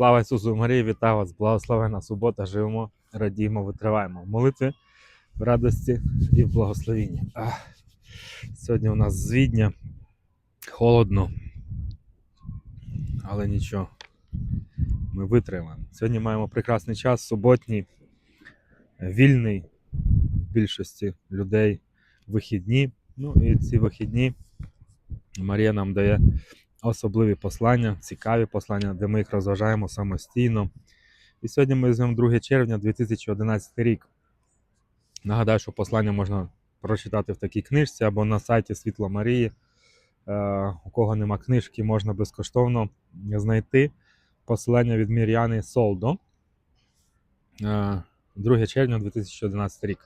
Слава Ісусу Марії, вітаю вас! Благословена субота, живемо, радіємо, витриваємо в молитві, в радості і в благословінні. Ах. Сьогодні у нас з Відня, холодно, але нічого, ми витримаємо. Сьогодні маємо прекрасний час, суботній, вільний в більшості людей вихідні. Ну і ці вихідні Марія нам дає особливі послання, цікаві послання, де ми їх розважаємо самостійно. І сьогодні ми візьмемо 2 червня 2011 рік. Нагадаю, що послання можна прочитати в такій книжці або на сайті Світло Марії. Е, у кого нема книжки, можна безкоштовно знайти посилання від Мір'яни Солдо. Е, 2 червня 2011 рік.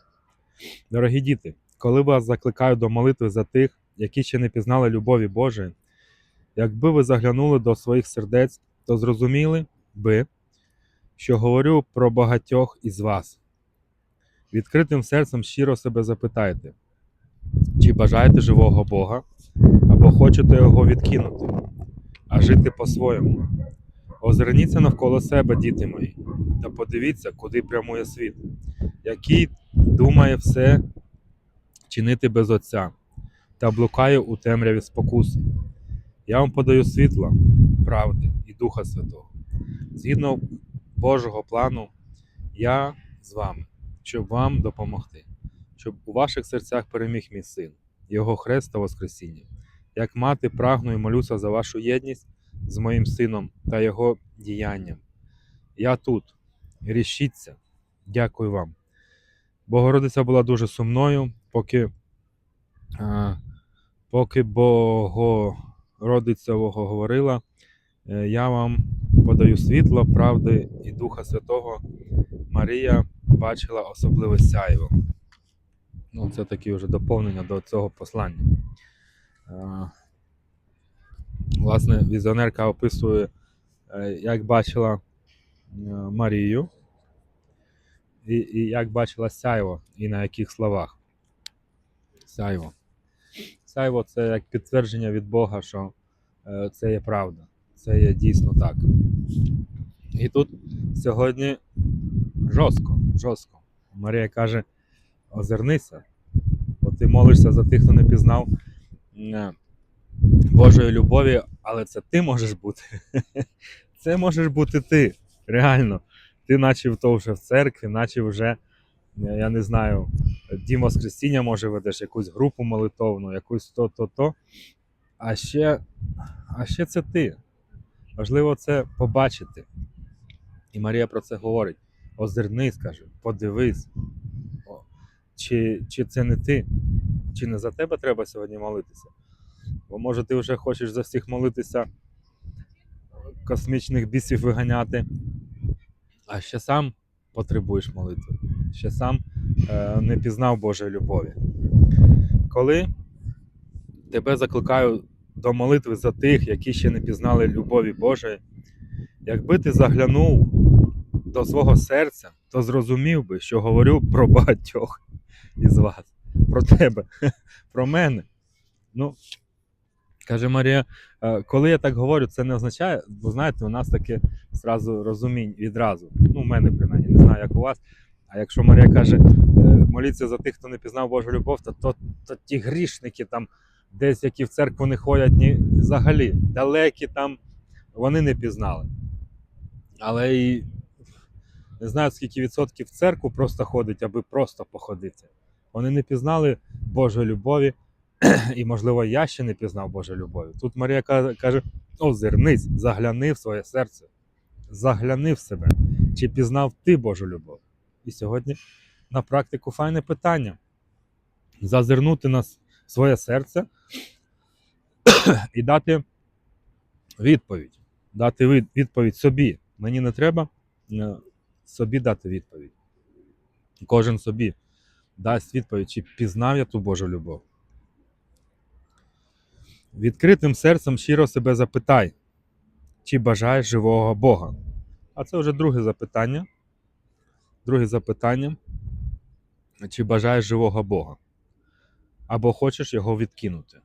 Дорогі діти, коли вас закликаю до молитви за тих, які ще не пізнали любові Божої, якби ви заглянули до своїх сердець, то зрозуміли би, що говорю про багатьох із вас. Відкритим серцем щиро себе запитайте, чи бажаєте живого Бога, або хочете його відкинути, а жити по-своєму. Озирніться навколо себе, діти мої, та подивіться, куди прямує світ, який думає все чинити без Отця, та блукає у темряві спокуси. Я вам подаю світла, правди і Духа Святого. Згідно Божого плану, я з вами, щоб вам допомогти, щоб у ваших серцях переміг мій син, його хрест та Воскресіння. Як мати, прагну і молюся за вашу єдність з моїм сином та його діянням. Я тут, рішіться, дякую вам. Богородиця була дуже сумною, поки, а, поки Богородицевого говорила, «Е, я вам подаю світло, правди і Духа Святого. Марія бачила особливе сяйво. Ну, це такі вже доповнення до цього послання. Власне, візіонерка описує, е, як бачила е, Марію, і, і як бачила сяйво, і на яких словах. Сяйво. Сяйво це як підтвердження від Бога, що е, це є правда, це є дійсно так. І тут сьогодні жорстко, жорстко. Марія каже: озирнися, бо ти молишся за тих, хто не пізнав е, Божої любові, але це ти можеш бути. Це можеш бути ти. Реально. Ти наче то вже в церкві, наче вже, е, я не знаю, Дім Воскресіння, може, ведеш якусь групу молитовну, якусь то-то-то. А ще, а ще це ти. Важливо це побачити. І Марія про це говорить: озирнись, каже, подивись. Чи, чи це не ти? Чи не за тебе треба сьогодні молитися? Бо може ти вже хочеш за всіх молитися, космічних бісів виганяти, а ще сам потребуєш молитви, ще сам е, не пізнав Божої любові. Коли тебе закликаю до молитви за тих, які ще не пізнали любові Божої, якби ти заглянув до свого серця, то зрозумів би, що говорю про багатьох із вас, про тебе, про мене. Ну, каже Марія, е, коли я так говорю, це не означає, бо знаєте, у нас таке зразу розумінь відразу. Ну, у мене принаймні, не знаю, як у вас. А якщо Марія каже, е, моліться за тих, хто не пізнав Божу любов, то, то, то ті грішники там, десь які в церкву не ходять, ні, взагалі далекі там, вони не пізнали. Але і не знаю, скільки відсотків в церкву просто ходить, аби просто походити. Вони не пізнали Божої любові, і, можливо, я ще не пізнав Божої любові. Тут Марія каже, озирнись, загляни в своє серце, загляни в себе, чи пізнав ти Божу любов. І сьогодні на практику файне питання: зазирнути на с- своє серце і дати відповідь. Дати відповідь собі. Мені не треба е, собі дати відповідь. Кожен собі дасть відповідь, чи пізнав я ту Божу любов. Відкритим серцем щиро себе запитай, чи бажаєш живого Бога. А це вже друге запитання. Друге запитання. Чи бажаєш живого Бога? Або хочеш його відкинути?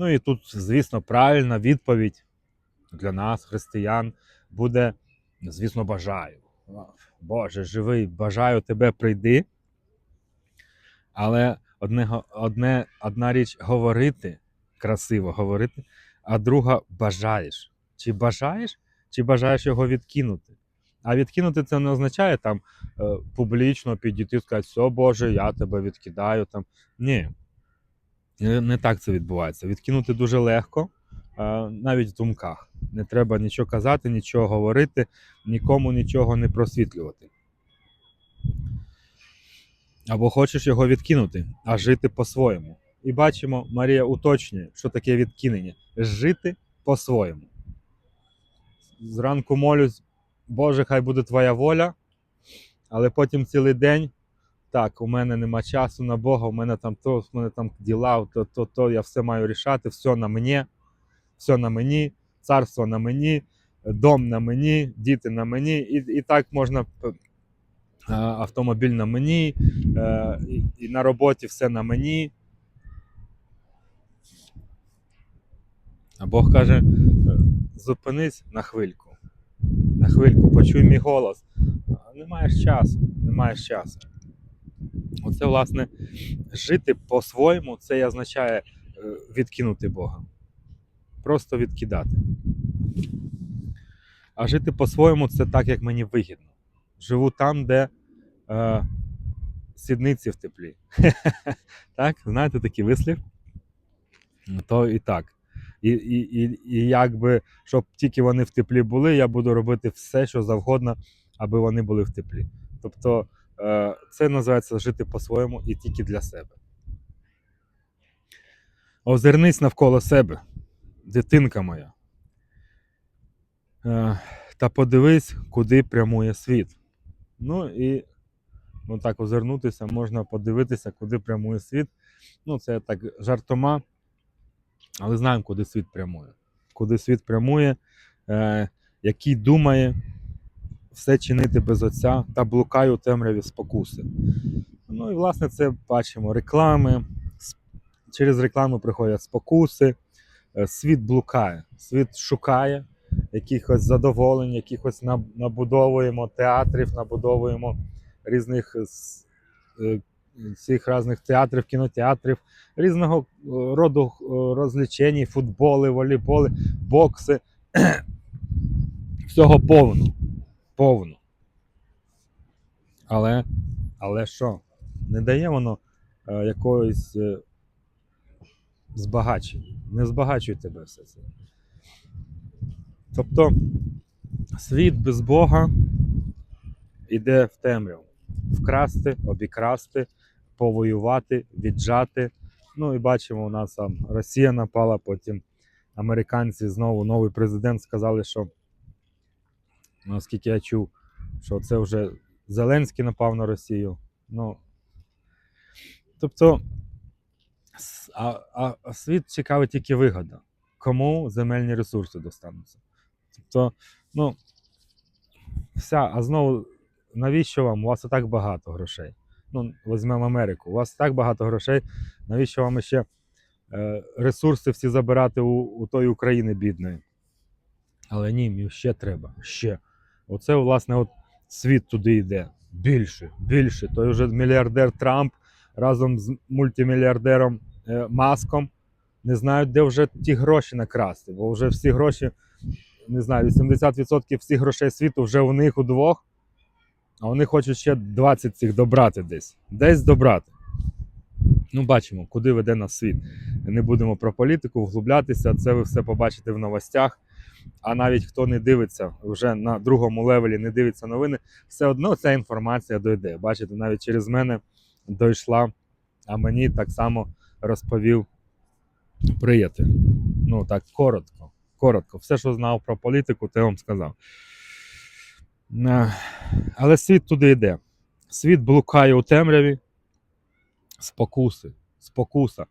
Ну і тут, звісно, правильна відповідь для нас, християн, буде, звісно, бажаю. Боже, живий, бажаю тебе прийди. Але одне, одне, одна річ говорити, красиво говорити, а друга бажаєш. Чи бажаєш, чи бажаєш його відкинути? А відкинути це не означає там е, публічно підійти і сказати, все, Боже, я тебе відкидаю. Там. Ні. Не, так це відбувається. Відкинути дуже легко, навіть в думках. Не треба нічого казати, нічого говорити, нікому нічого не просвітлювати. Або хочеш його відкинути, а жити по-своєму. І бачимо, Марія уточнює, що таке відкинення. Жити по-своєму. Зранку молюсь, Боже, хай буде твоя воля, але потім цілий день. Так, у мене нема часу на Бога, у мене там то, у мене там діла, то, то, то, я все маю рішати, все на мені, все на мені, царство на мені, дом на мені, діти на мені. І, і так можна е, автомобіль на мені, е, і, на роботі все на мені. А Бог каже: е, зупинись на хвильку. На хвильку, почуй мій голос. Не маєш часу, не маєш часу. Оце, власне, жити по-своєму, це і означає е, відкинути Бога. Просто відкидати. А жити по-своєму це так, як мені вигідно. Живу там, де е, сідниці в теплі. так, знаєте такий вислів? То і так. І, і, і, і якби, щоб тільки вони в теплі були, я буду робити все, що завгодно, аби вони були в теплі. Тобто це називається жити по-своєму і тільки для себе. Озирнись навколо себе, дитинка моя. Е, та подивись, куди прямує світ. Ну і ну, так озирнутися, можна подивитися, куди прямує світ. Ну, це так жартома, але знаємо, куди світ прямує. Куди світ прямує, е, який думає все чинити без отця та блукає у темряві спокуси. Ну і власне це бачимо реклами. Через реклами приходять спокуси, е, світ блукає, світ шукає якихось задоволень, якихось набудовуємо театрів, набудовуємо різних е, цих різних театрів, кінотеатрів, різного е, роду розвлечень, футболи, волейболи, бокси. Всього повно. Повно. Але, але що? Не дає воно е, якоїсь е, збагачення. Не збагачує тебе все це. Тобто світ без Бога іде в темряву. Вкрасти, обікрасти, повоювати, віджати. Ну і бачимо, у нас там Росія напала, потім американці знову новий президент сказали, що наскільки я чув, що це вже Зеленський напав на Росію. Ну, тобто, а, а, світ цікавить тільки вигода. Кому земельні ресурси достануться. Тобто, ну, вся, а знову, навіщо вам? У вас так багато грошей. Ну, візьмемо Америку. У вас так багато грошей. Навіщо вам ще е, ресурси всі забирати у, у тої України бідної? Але ні, ще треба. Ще. Оце, власне, от світ туди йде. Більше, більше. Той вже мільярдер Трамп разом з мультимільярдером е, Маском не знають, де вже ті гроші накрасти, бо вже всі гроші, не знаю, 80% всіх грошей світу вже у них удвох, а вони хочуть ще 20 цих добрати десь. Десь добрати. Ну, бачимо, куди веде нас світ. Не будемо про політику вглублятися, це ви все побачите в новостях. А навіть хто не дивиться вже на другому левелі, не дивиться новини, все одно ця інформація дойде. Бачите, навіть через мене дійшла, а мені так само розповів приятель. Ну так, коротко. Коротко. Все, що знав про політику, те вам сказав. Е, Але світ туди йде. Світ блукає у темряві. Спокуси. Спокуса.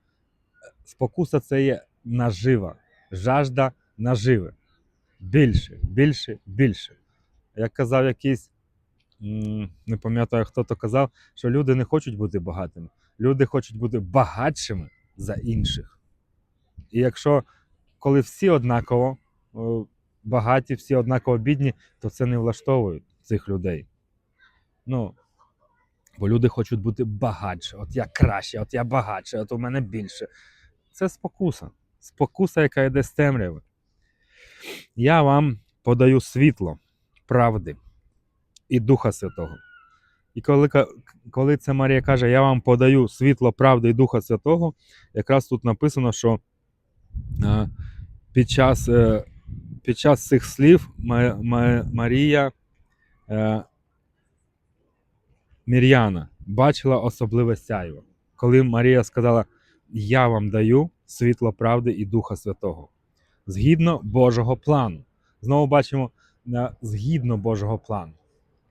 Спокуса це є нажива. Жажда наживи. Більше, більше, більше. Як казав якийсь, не пам'ятаю, хто то казав, що люди не хочуть бути багатими. Люди хочуть бути багатшими за інших. І якщо коли всі однаково, багаті, всі однаково бідні, то це не влаштовує цих людей. Ну, бо люди хочуть бути багатше. От я краще, от я багатше, от у мене більше. Це спокуса. Спокуса, яка йде з темряви. Я вам подаю світло правди і Духа Святого. І коли, коли це Марія каже, я вам подаю світло правди і Духа Святого, якраз тут написано, що е, під час, е, під час цих слів Ма- Ма- Марія е, Мір'яна бачила особливе сяйво. Коли Марія сказала: Я вам даю світло правди і Духа Святого згідно Божого плану. Знову бачимо е, згідно Божого плану.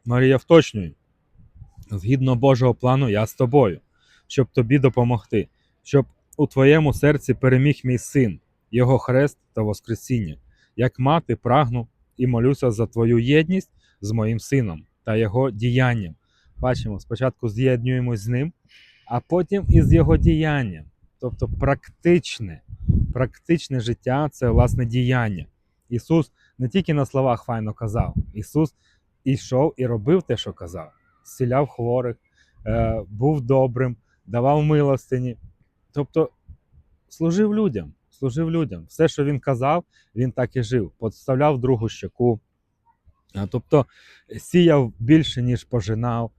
Марія вточнює. Згідно Божого плану, я з тобою, щоб тобі допомогти, щоб у твоєму серці переміг мій син, його хрест та Воскресіння. Як мати прагну і молюся за твою єдність з моїм сином та його діянням. Бачимо, спочатку з'єднуємось з ним, а потім із його діянням. Тобто практичне, практичне життя це власне діяння. Ісус не тільки на словах файно казав, Ісус ішов і робив те, що казав зціляв хворих, е, був добрим, давав милостині. Тобто служив людям, служив людям. Все, що він казав, він так і жив. Подставляв другу щеку. Тобто сіяв більше, ніж пожинав.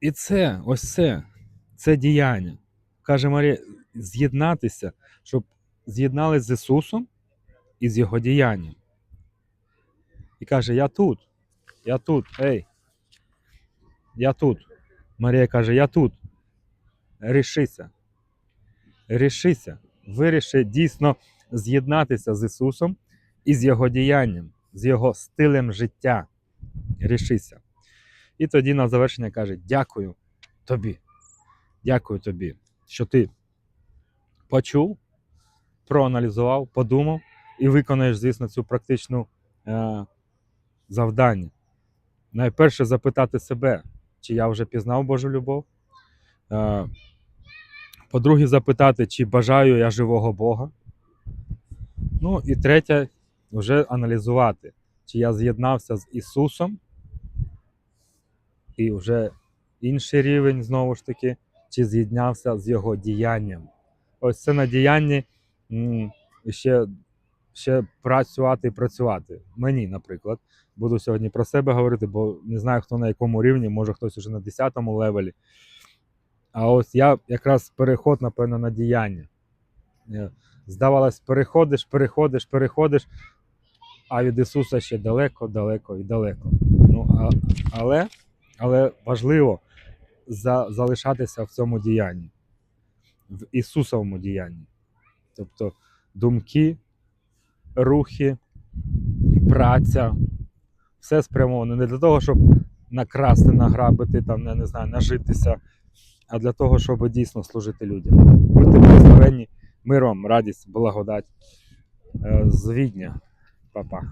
І, це, ось це, це діяння. Каже Марія, з'єднатися, щоб з'єднались з Ісусом і з Його діянням. І каже: Я тут, я тут, ей, я тут. Марія каже: Я тут. Рішися. Рішися. Виріши дійсно з'єднатися з Ісусом і з Його діянням, з Його стилем життя. Рішися. І тоді на завершення каже: Дякую тобі. Дякую тобі, що ти почув, проаналізував, подумав і виконаєш, звісно, цю практичну е, завдання. Найперше запитати себе, чи я вже пізнав Божу любов. Е, По-друге, запитати, чи бажаю я живого Бога. Ну і третє, вже аналізувати, чи я з'єднався з Ісусом. І вже інший рівень, знову ж таки, чи з'єднався з Його діянням. Ось це на діянні ще, ще працювати і працювати. Мені, наприклад, буду сьогодні про себе говорити, бо не знаю, хто на якому рівні, може хтось уже на 10-му левелі. А ось я якраз переход, напевно, на діяння. Е, Здавалось, переходиш, переходиш, переходиш, а від Ісуса ще далеко, далеко і далеко. Ну, а, але, але важливо за, залишатися в цьому діянні, в Ісусовому діянні. Тобто думки, рухи, праця, все спрямовано не для того, щоб накрасти, награбити, там, я не знаю, нажитися, а для того, щоб дійсно служити людям. Будьте благословенні, миром, радість, благодать. Е, З Відня, Па-па.